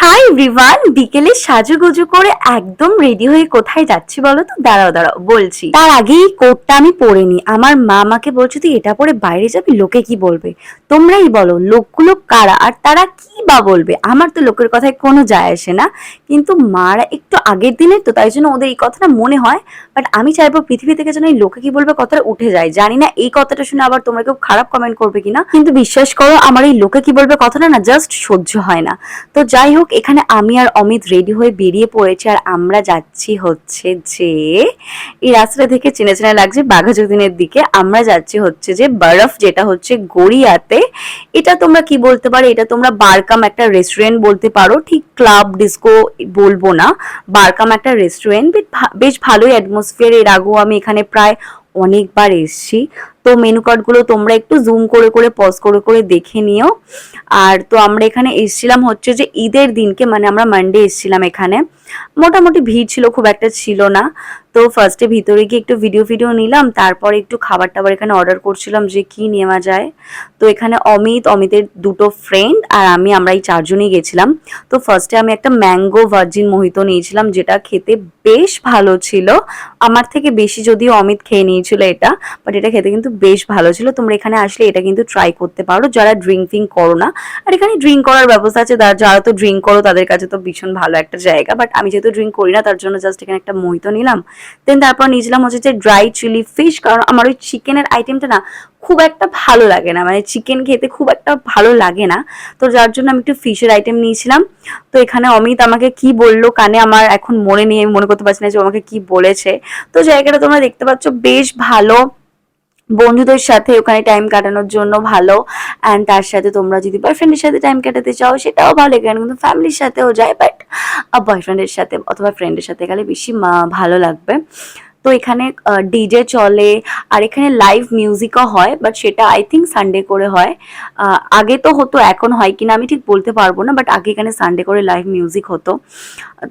High Rivan বিকেলে সাজুগুজু করে একদম রেডি হয়ে কোথায় যাচ্ছি বলো তো? দাঁড়াও দাঁড়াও, বলছি। তার আগেই কোটটা আমি পরিনি আমার মা আমাকে বলছে, তুই এটা পরে বাইরে যাবি? লোকে কি বলবে? তোমরাই বলো, লোকগুলো কারা আর তারা কি বা বলবে? আমার তো লোকের কথায় কোনো যায় আসে না। কিন্তু মারা একটু আগের দিনের তো, তাই জন্য ওদের এই কথাটা মনে হয়। বাট আমি চাইব পৃথিবী থেকে যেন এই লোকে কি বলবে, কথাটা উঠে যায়। জানি না এই কথাটা শুনে আবার তোমরা কেউ খারাপ কমেন্ট করবে কিনা। কিন্তু বিশ্বাস করো, আমার এই লোকে কি বলবে কথাটা না জাস্ট সহ্য হয় না। তো যাই হোক এখানে আমি আর অমিত রেডি হয়ে বেরিয়ে পড়েছি আর আমরা যাচ্ছি হচ্ছে যে, এই রাস্তাটা থেকে চেনে চেনে লাগছে বাঘাযতীনের দিকে। আমরা যাচ্ছি হচ্ছে যে বরফ, যেটা হচ্ছে গড়িয়াতে। এটা তোমরা কি বলতে পারো? এটা তোমরা বারকাম একটা রেস্টুরেন্ট বলতে পারো। ঠিক ক্লাব ডিস্কো বলব না। বারকাম একটা রেস্টুরেন্ট বেশ ভালোই অ্যাটমসফিয়ার এর আগেও আমি এখানে প্রায় অনেকবার এসছি। তো মেনু কার্ডগুলো তোমরা একটু জুম করে করে পজ করে করে দেখে নিও। আর তো আমরা এখানে এসছিলাম হচ্ছে যে ঈদের দিনকে মানে আমরা মানডে এসছিলাম এখানে। মোটামুটি ভিড় ছিল, খুব একটা ছিল না। তো ফার্স্টে ভিতরে গিয়ে একটু ভিডিও ভিডিও নিলাম, তারপরে একটু খাবার টাবার এখানে অর্ডার করছিলাম যে কি নেওয়া যায়। তো এখানে অমিত, অমিতের দুটো ফ্রেন্ড আর আমি, আমরা এই চারজনই গেছিলাম। তো ফার্স্টে আমি একটা ম্যাঙ্গো ভার্জিন মোহিত নিয়েছিলাম, যেটা খেতে বেশ ভালো ছিল। আমার থেকে বেশি যদিও অমিত খেয়ে নিয়েছিল এটা বাট এটা খেতে কিন্তু বেশ ভালো ছিল। তোমরা এখানে আসলে এটা কিন্তু ট্রাই করতে পারো, যারা ড্রিঙ্ক ফিঙ্ক করো না। আর এখানে ড্রিঙ্ক করার ব্যবস্থা আছে যারা- যারা তো ড্রিঙ্ক করো তাদের কাছে তো ভীষণ ভালো একটা জায়গা বাট আমি যেহেতু ড্রিঙ্ক করি না, তার জন্য জাস্ট এখানে একটা মোহিত নিলাম। দেন তারপর নিয়েছিলাম হচ্ছে যে ড্রাই চিলি ফিশ কারণ আমার ওই চিকেনের আইটেমটা না খুব একটা ভালো লাগে না। মানে চিকেন খেতে খুব একটা ভালো লাগে না। তো যার জন্য আমি একটু ফিশের আইটেম নিয়েছিলাম। তো এখানে অমিত আমাকে কি বলল কানে আমার এখন মনে নেই, আমি মনে করতে পারছি না যে আমাকে কি বলেছে। তো জায়গাটা তোমরা দেখতে পাচ্ছ বেশ ভালো। বন্ধুদের সাথে ওখানে টাইম কাটানোর জন্য ভালো। অ্যান্ড তার সাথে তোমরা যদি বয়ফ্রেন্ডের সাথে টাইম কাটাতে চাও, সেটাও ভালো। এখানে কিন্তু ফ্যামিলির সাথেও যায় বাট বয়ফ্রেন্ডের সাথে অথবা ফ্রেন্ডের সাথে গেলে বেশি ভালো লাগবে। তো এখানে ডিজে চলে, আর এখানে লাইভ মিউজিকও হয় বাট সেটা আই থিঙ্ক সানডে করে হয়। আগে তো হতো, এখন হয় কিনা আমি ঠিক বলতে পারব না বাট আগে এখানে সানডে করে লাইভ মিউজিক হতো।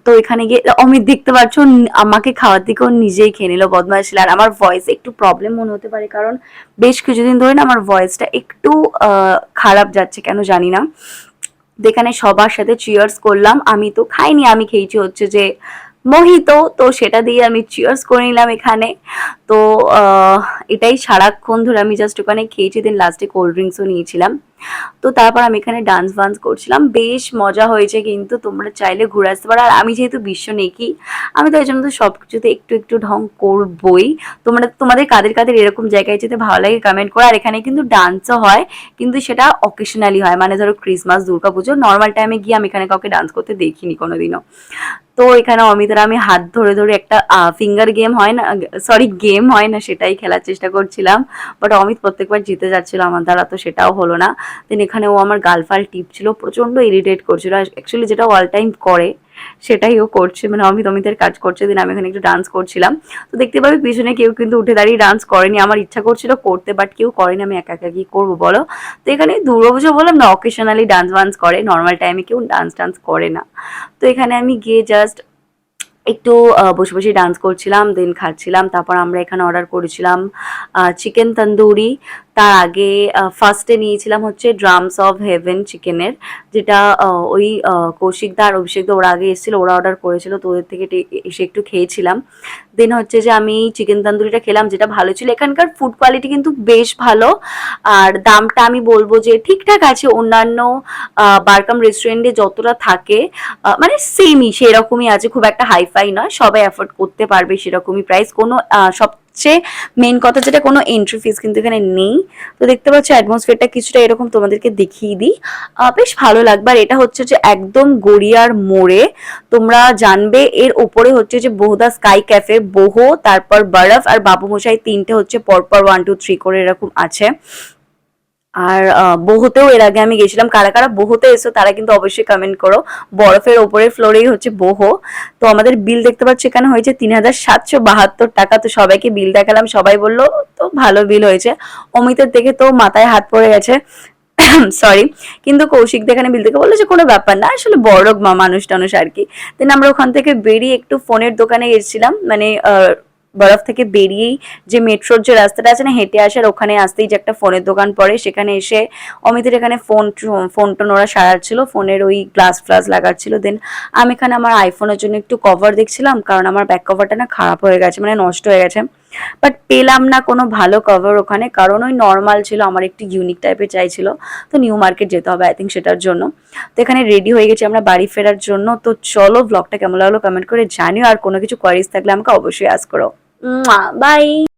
তো এখানে গিয়ে, অমিত দেখতে পাচ্ছ আমাকে খাওয়ার দিকে ও নিজেই খেয়ে নিল বদমাইশ আর আমার ভয়েস একটু প্রবলেম মনে হতে পারে, কারণ বেশ কিছুদিন ধরে না আমার ভয়েসটা একটু খারাপ যাচ্ছে, কেন জানি না। তো এখানে সবার সাথে চিয়ার্স করলাম আমি তো খাইনি আমি খেয়েছি হচ্ছে যে মোহিত, তো সেটা দিয়ে আমি চিয়ার্স করে নিলাম এখানে। তো এটাই সারাক্ষণ ধরে আমি জাস্ট ওখানে খেয়েছি দেন লাস্টে কোল্ড ড্রিঙ্কসও নিয়েছিলাম। তো তারপর আমি এখানে ডান্স ফান্স করছিলাম। বেশ মজা হয়েছে কিন্তু, তোমরা চাইলে ঘুরে আসতে পারো। আর আমি যেহেতু বিশ্ব নেকি, আমি তো এই জন্য তো সব কিছুতে একটু একটু ঢং করবই। তোমরা, তোমাদের কাদের কাদের এরকম জায়গায় যেতে ভালো লাগে কমেন্ট করো। আর এখানে কিন্তু ডান্সও হয়, কিন্তু সেটা অকেশনালি হয়। মানে ধরো ক্রিসমাস দুর্গা পুজো নর্মাল টাইমে গিয়ে আমি এখানে কাউকে ডান্স করতে দেখিনি কোনোদিনও। তো এখানে অমিতরা, আমি হাত ধরে ধরে একটা ফিঙ্গার গেম হয় না সরি গেম হয় না, সেটাই খেলার চেষ্টা করছিলাম। বাট অমিত প্রত্যেকবার জিতে যাচ্ছিল আমার দ্বারা, তো সেটাও হলো না। দেন এখানে ও আমার গালফাল টিপছিল, প্রচণ্ড ইরিটেট করছিল। অ্যাকচুয়ালি যেটা অল টাইম করে সেটাই ও করছে মানে অমিত অমিতের কাজ করছে দিন আমি এখানে একটু ডান্স করছিলাম। তো দেখতে পাবি পিছনে কেউ কিন্তু উঠে দাঁড়িয়ে ডান্স করেনি, আমার ইচ্ছা করছিল করতে বাট কেউ করেনি, আমি একা একা কি করব বলো? তো এখানে দুর্গাপুজো বললাম না অকেশনালি ডান্স বান্স করে নর্মাল টাইমে কেউ ডান্স টান্স করে না। তো এখানে আমি গিয়ে জাস্ট একটু বসে বসে ডান্স করছিলাম দেন খাচ্ছিলাম, তারপর আমরা এখানে অর্ডার করেছিলাম চিকেন তন্দুরি তার আগে ফার্স্টে নিয়েছিলাম হচ্ছে ড্রামস অফ হেভেন চিকেনের যেটা ওই কৌশিকদা আর অভিষেকদা ওরা আগে এসেছিল ওরা অর্ডার করেছিল তো ওদের থেকে এসে একটু খেয়েছিলাম। দেন হচ্ছে যে আমি চিকেন তন্দুরিটা খেলাম যেটা ভালো ছিল। এখানকার ফুড কোয়ালিটি কিন্তু বেশ ভালো। আর দামটা আমি বলব যে ঠিকঠাক আছে অন্যান্য বারকাম রেস্টুরেন্টে যতটা থাকে মানে সেমই সেরকমই আছে খুব একটা হাইফাই নয় সবাই অ্যাফোর্ড করতে পারবে সেরকমই প্রাইস কোনো আহ, সবচেয়ে মেন কথা যেটা, কোনো এন্ট্রি ফিস কিন্তু এখানে নেই। তো দেখতে পাচ্ছ অ্যাটমসফিয়ারটা কিছুটা এরকম তোমাদেরকে দেখিয়ে দিই। বেশ ভালো লাগবে। আর এটা হচ্ছে যে একদম গড়িয়ার মোড়ে তোমরা জানবে, এর ওপরে হচ্ছে যে বহুদা স্কাই ক্যাফে, বহু, তারপর বরফ, আর বাবু মশাই তিনটে হচ্ছে পরপর ওয়ান টু থ্রি করে এরকম আছে। আর বহুতেও এর আগে আমি গেছিলাম। কারা কারা বহুতে এসো, তারা কিন্তু অবশ্যই কমেন্ট করো। বরফের ওপরের ফ্লোরেই হচ্ছে বহু। তো আমাদের বিল দেখতে পাচ্ছি এখানে হয়েছে তিন হাজার সাতশো বাহাত্তর টাকা। তো সবাইকে বিল দেখালাম, সবাই বলল, তো ভালো বিল হয়েছে। অমিতের দেখে তো মাথায় হাত পড়ে গেছে। সরি কিন্তু কৌশিক দেখানে বিল থেকে বলল যে, কোনো ব্যাপার না, আসলে বড় মানুষ টানুষ আর কি। দেন আমরা ওখান থেকে বেরিয়ে একটু ফোনের দোকানে গেছিলাম। মানে বরফ থেকে বেরিয়েই যে মেট্রোর যে রাস্তাটা আছে না, হেঁটে আসার ওখানে আসতেই যে একটা ফোনের দোকান পড়ে, সেখানে এসে অমিতের এখানে ফোন ফোন টোন ওরা সারাচ্ছিল, ফোনের ওই গ্লাস ফ্লাস লাগাচ্ছিল। দেন আমি এখানে আমার আইফোনের জন্য একটু কভার দেখছিলাম, কারণ আমার ব্যাক কভারটা না খারাপ হয়ে গেছে মানে নষ্ট হয়ে গেছে। বাট পেলাম না কোনো ভালো কভার ওখানে, কারণ ওই নর্মাল ছিল, আমার একটু ইউনিক টাইপের চাইছিল। তো নিউ মার্কেট যেতে হবে আই থিঙ্ক সেটার জন্য। তো এখানে রেডি হয়ে গেছি আমরা বাড়ি ফেরার জন্য। তো চলো ব্লগটা কেমন লাগল কমেন্ট করে জানিও, আর কোনো কিছু কোয়ারিজ থাকলে আমাকে অবশ্যই আস করো। 嗯拜。